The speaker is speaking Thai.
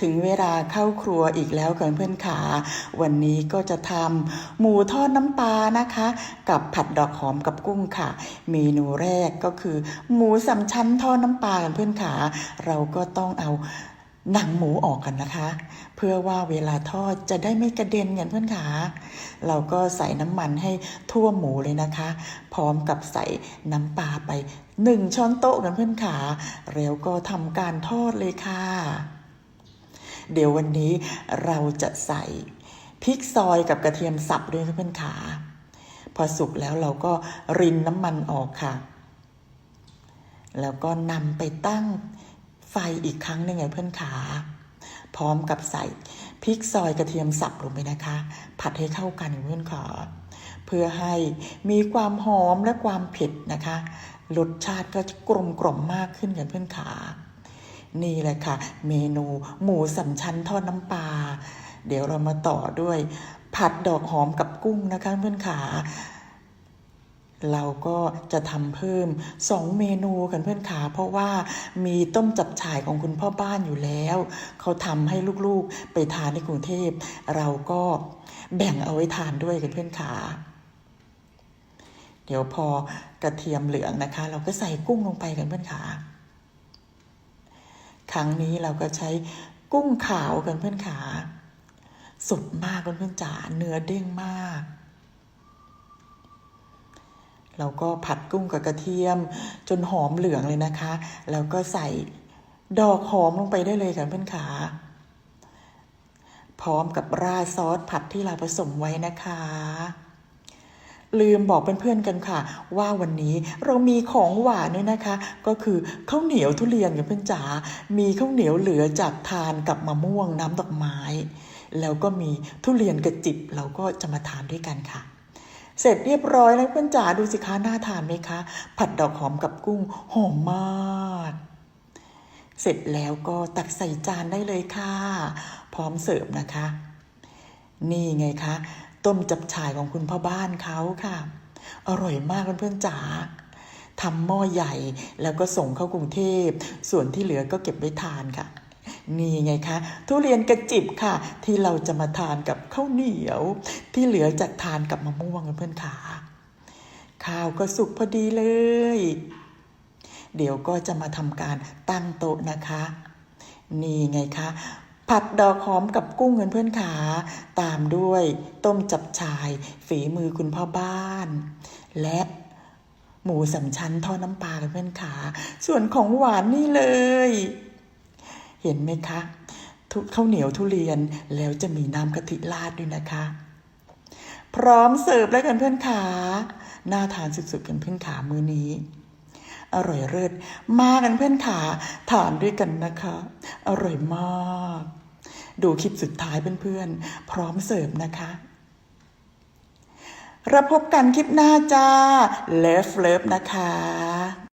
ถึงเวลาเข้าครัวอีกแล้วเพื่อนขา วันนี้ก็จะทำหมูทอดน้ำปลานะคะ กับผัดดอกหอมกับกุ้งค่ะ เมนูแรกก็คือ หมูสามชั้นทอดน้ำปลาเพื่อนขา เราก็ต้องเอาหนังหมูออกกันนะคะ เพื่อว่าเวลาทอดจะได้ไม่กระเด็นกันเพื่อนขา เราก็ใส่น้ำมันให้ทั่วหมูเลยนะคะ พร้อมกับใส่น้ำปลาไปหนึ่งช้อนโต๊ะกันเพื่อนขาแล้วก็ทำการทอดเลยค่ะ เดี๋ยววันนี้เราจะใส่พริกซอยกับกระเทียมสับด้วยนะเพื่อนขาพอสุกแล้วเราก็รินน้ำมันออกค่ะ แล้วก็นำไปตั้งไฟอีกครั้งหนึ่งไงเพื่อนขาพร้อมกับใส่พริกซอยกระเทียมสับลงไปนะคะ ผัดให้เข้ากันเพื่อนขาเพื่อให้มีความหอมและความเผ็ดนะคะรสชาติก็จะกลมกล่อมมากขึ้นกันเพื่อนขา นี่แหละค่ะ เมนูหมูสามชั้นทอดน้ำปลาเดี๋ยวเรามาต่อด้วย ผัดดอกหอมกับกุ้งนะคะเพื่อนขาเราก็จะทำเพิ่มสองเมนูกันเพื่อนขาเพราะว่ามีต้มจับฉ่ายของคุณพ่อบ้านอยู่แล้ว เขาทำให้ลูกๆไปทานในกรุงเทพ เราก็แบ่งเอาไว้ทานด้วยกันเพื่อนขาเดี๋ยวพอกระเทียมเหลืองนะคะ เราก็ใส่กุ้งลงไปกันเพื่อนขา ครั้งนี้เราก็ใช้กุ้งขาวกันเพื่อนขาสดมากเพื่อนจ๋าเนื้อเด้งมากเราก็ผัดกุ้งกับกระเทียม จนหอมเหลืองเลยนะคะ แล้วก็ใส่ดอกหอมลงไปได้เลยค่ะเพื่อนขา พร้อมกับราดซอสผัดที่เราผสมไว้นะคะ ลืมบอกเพื่อนๆกันค่ะ ว่าวันนี้เรามีของหวานด้วยนะคะ ก็คือข้าวเหนียวทุเรียนกับเพื่อนจ๋ามีข้าวเหนียวเหลือจากทานกับมะม่วงน้ำดอกไม้ แล้วก็มีทุเรียนกระจิบเราก็จะมาทานด้วยกันค่ะเสร็จเรียบร้อยแล้วเพื่อนจ๋าดูสิคะน่าทานไหมคะ ผัดดอกหอมกับกุ้งหอมมาก เสร็จแล้วก็ตักใส่จานได้เลยค่ะ พร้อมเสิร์ฟนะคะ นี่ไงคะ ต้มจับฉ่ายของคุณพ่อบ้านเขาค่ะ อร่อยมากเพื่อนๆจ๋าทำหม้อใหญ่แล้วก็ส่งเข้ากรุงเทพ ส่วนที่เหลือก็เก็บไว้ทานค่ะ นี่ไงคะ ทุเรียนกระจิบค่ะ ที่เราจะมาทานกับข้าวเหนียว ที่เหลือจากทานกับมะม่วงเพื่อนๆขาข้าวก็สุกพอดีเลย เดี๋ยวก็จะมาทำการตั้งโต๊ะนะคะ นี่ไงคะ ผัดดอกหอมกับกุ้งเงินเพื่อนขา ตามด้วยต้มจับชายฝีมือคุณพ่อบ้าน และหมูสามชั้นทอดน้ำปลากันเพื่อนขา ส่วนของหวานนี่เลย เห็นไหมคะทุข้าวเหนียวทุเรียนแล้วจะมีน้ำกะทิราดด้วยนะคะ พร้อมเสิร์ฟแล้วกันเพื่อนขาน่าทานสุดๆกันเพื่อนขามื้อนี้ อร่อยเลิศมากันเพื่อนขาทานด้วยกันนะคะ อร่อยมาก ดูคลิปสุดท้ายเพื่อนๆ พร้อมเสิร์ฟนะคะรับพบกันคลิปหน้าจ้า เลิฟเลิฟนะคะ